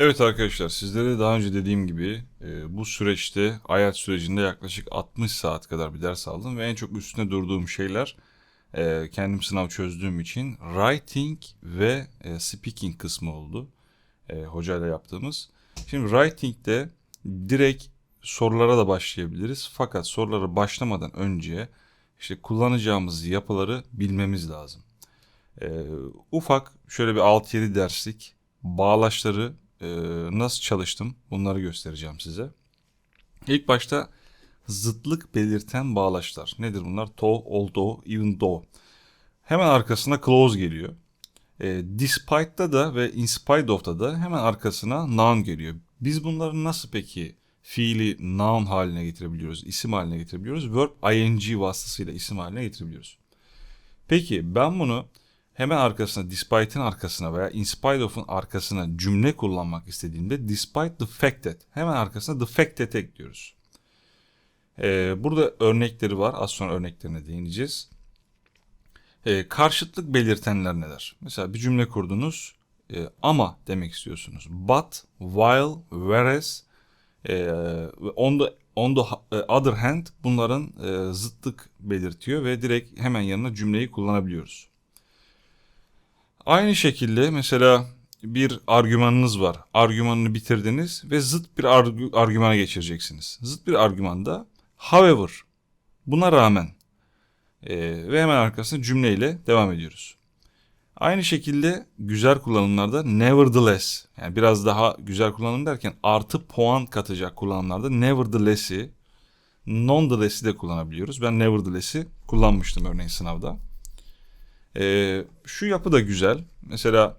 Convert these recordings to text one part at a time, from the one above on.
Evet arkadaşlar sizlere daha önce dediğim gibi e, bu süreçte IELTS sürecinde yaklaşık 60 saat kadar bir ders aldım ve en çok üstüne durduğum şeyler e, kendim sınav çözdüğüm için writing ve e, speaking kısmı oldu e, hocayla yaptığımız. Şimdi writing'de direkt sorulara da başlayabiliriz fakat sorulara başlamadan önce işte kullanacağımız yapıları bilmemiz lazım. E, ufak şöyle bir 6-7 derslik bağlaçları e, nasıl çalıştım bunları göstereceğim size. İlk başta zıtlık belirten bağlaçlar. Nedir bunlar? To, although, even though. Hemen arkasına clause geliyor. E, despite'da da ve in spite of'ta da hemen arkasına noun geliyor. Biz bunları nasıl peki fiili noun haline getirebiliyoruz, isim haline getirebiliyoruz? Verb ing vasıtasıyla isim haline getirebiliyoruz. Peki ben bunu hemen arkasına despite'in arkasına veya in spite of'un arkasına cümle kullanmak istediğimde despite the fact that hemen arkasına the fact that ekliyoruz. Ee, burada örnekleri var. Az sonra örneklerine değineceğiz. Ee, karşıtlık belirtenler neler? Mesela bir cümle kurdunuz e, ama demek istiyorsunuz. But, while, whereas, e, on the on the other hand bunların e, zıtlık belirtiyor ve direkt hemen yanına cümleyi kullanabiliyoruz. Aynı şekilde mesela bir argümanınız var. Argümanını bitirdiniz ve zıt bir argü, argümana geçireceksiniz. Zıt bir argümanda however buna rağmen e, ve hemen arkasında cümleyle devam ediyoruz. Aynı şekilde güzel kullanımlarda nevertheless yani biraz daha güzel kullanım derken artı puan katacak kullanımlarda nevertheless'i nonetheless'i de kullanabiliyoruz. Ben nevertheless'i kullanmıştım örneğin sınavda. Ee, şu yapı da güzel. Mesela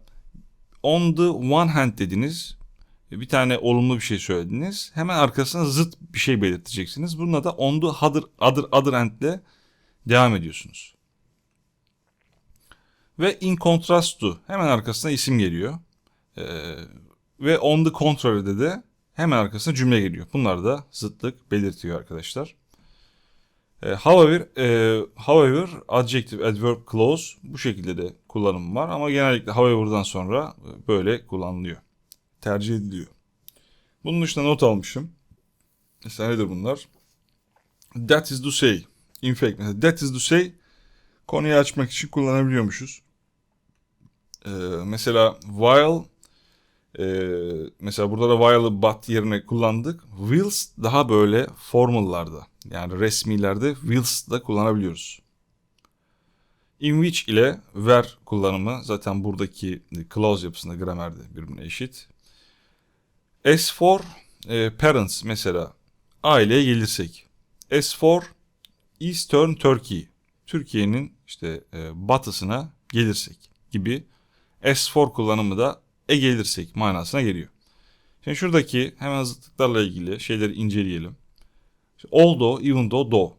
on the one hand dediniz. Bir tane olumlu bir şey söylediniz. Hemen arkasına zıt bir şey belirteceksiniz. Bununla da on the other, other, other hand ile devam ediyorsunuz. Ve in contrast to hemen arkasına isim geliyor. Ee, ve on the contrary'de de hemen arkasına cümle geliyor. Bunlar da zıtlık belirtiyor arkadaşlar. E, however, e, however, adjective, adverb, clause bu şekilde de kullanım var ama genellikle however'dan sonra böyle kullanılıyor. Tercih ediliyor. Bunun dışında not almışım. Mesela nedir bunlar? That is to say. In fact, mesela that is to say konuyu açmak için kullanabiliyormuşuz. Ee, mesela while e, mesela burada da while'ı but yerine kullandık. Whilst daha böyle formallarda yani resmilerde whilst da kullanabiliyoruz. In which ile where kullanımı zaten buradaki clause yapısında gramerde birbirine eşit. As for e, parents mesela aileye gelirsek. As for Eastern Turkey Türkiye'nin işte e, batısına gelirsek gibi as for kullanımı da e gelirsek manasına geliyor. Şimdi şuradaki hemen zıtlıklarla ilgili şeyleri inceleyelim. Although, even though, though.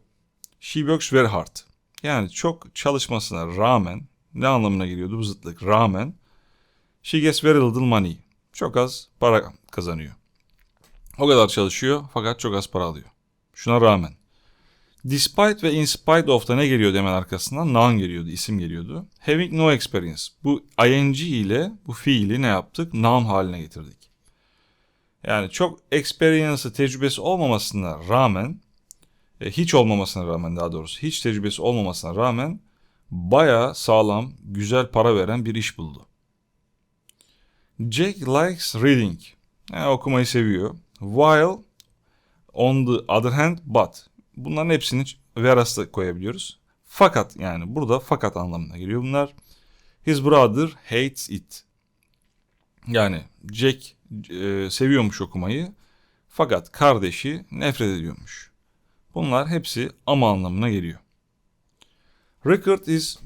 She works very hard. Yani çok çalışmasına rağmen ne anlamına geliyordu bu zıtlık? Rağmen she gets very little money. Çok az para kazanıyor. O kadar çalışıyor fakat çok az para alıyor. Şuna rağmen. Despite ve in spite of da ne geliyordu hemen arkasından? Noun geliyordu, isim geliyordu. Having no experience. Bu ing ile bu fiili ne yaptık? Noun haline getirdik. Yani çok experience'ı, tecrübesi olmamasına rağmen, e, hiç olmamasına rağmen daha doğrusu, hiç tecrübesi olmamasına rağmen baya sağlam, güzel para veren bir iş buldu. Jake likes reading. Yani okumayı seviyor. While on the other hand but. Bunların hepsini whereas'ta koyabiliyoruz. Fakat yani burada fakat anlamına geliyor bunlar. His brother hates it. Yani Jack e, seviyormuş okumayı fakat kardeşi nefret ediyormuş. Bunlar hepsi ama anlamına geliyor. Rickard is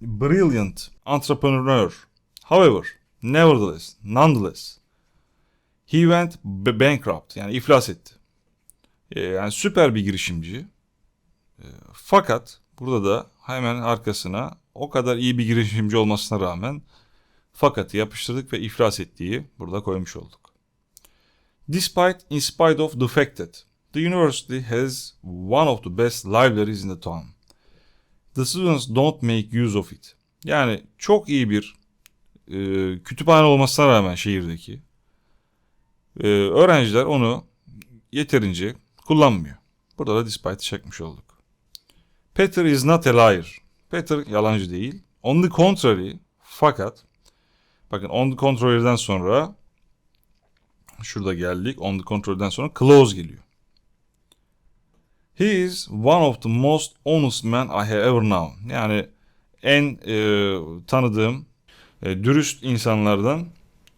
brilliant entrepreneur. However, nevertheless, nonetheless, he went bankrupt. Yani iflas etti. E, yani süper bir girişimci. E, fakat burada da hemen arkasına o kadar iyi bir girişimci olmasına rağmen fakat yapıştırdık ve iflas ettiği burada koymuş olduk. Despite, in spite of the fact that the university has one of the best libraries in the town, the students don't make use of it. Yani çok iyi bir e, kütüphane olmasına rağmen şehirdeki Ee, öğrenciler onu yeterince kullanmıyor. Burada da despite çekmiş olduk. Peter is not a liar. Peter yalancı değil. On the contrary fakat bakın on the contrary'den sonra şurada geldik. On the contrary'den sonra clause geliyor. He is one of the most honest men I have ever known. Yani en e, tanıdığım e, dürüst insanlardan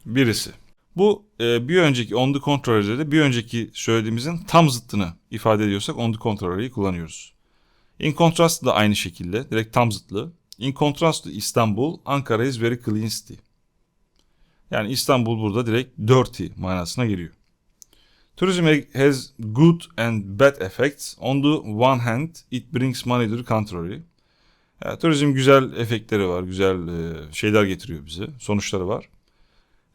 birisi. Bu e, bir önceki on the contrary'de de bir önceki söylediğimizin tam zıttını ifade ediyorsak on the contrary'yi kullanıyoruz. In contrast da aynı şekilde direkt tam zıtlı. In contrast to İstanbul, Ankara is very clean city. Yani İstanbul burada direkt dirty manasına geliyor. Tourism has good and bad effects. On the one hand, it brings money to the country. Yani turizm güzel efektleri var, güzel e, şeyler getiriyor bize, sonuçları var.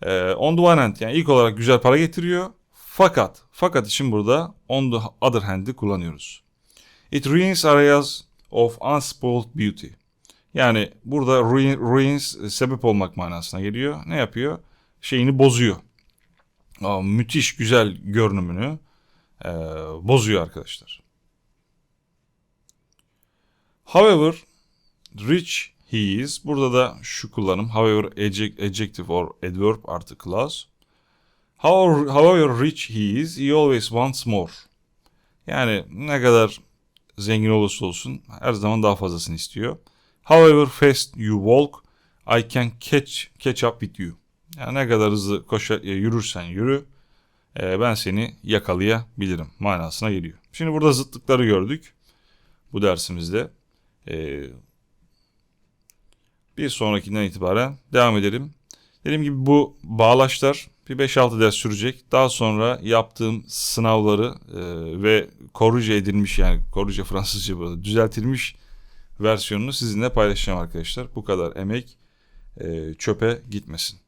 E, on the one hand yani ilk olarak güzel para getiriyor. Fakat, fakat için burada on the other hand'i kullanıyoruz. It ruins areas of unspoiled beauty. Yani burada ruin, ruins e, sebep olmak manasına geliyor. Ne yapıyor? Şeyini bozuyor. Aa, müthiş güzel görünümünü e, bozuyor arkadaşlar. However, rich he is. Burada da şu kullanım. However, adjec- adjective or adverb artı clause. However rich he is, he always wants more. Yani ne kadar zengin olursa olsun her zaman daha fazlasını istiyor. However fast you walk, I can catch catch up with you. Yani ne kadar hızlı koşa, e, yürürsen yürü, e, ben seni yakalayabilirim manasına geliyor. Şimdi burada zıtlıkları gördük bu dersimizde. E, bir sonrakinden itibaren devam edelim. Dediğim gibi bu bağlaçlar bir 5-6 ders sürecek. Daha sonra yaptığım sınavları e, ve koruje edilmiş yani koruje Fransızca burada düzeltilmiş versiyonunu sizinle paylaşacağım arkadaşlar. Bu kadar emek e, çöpe gitmesin.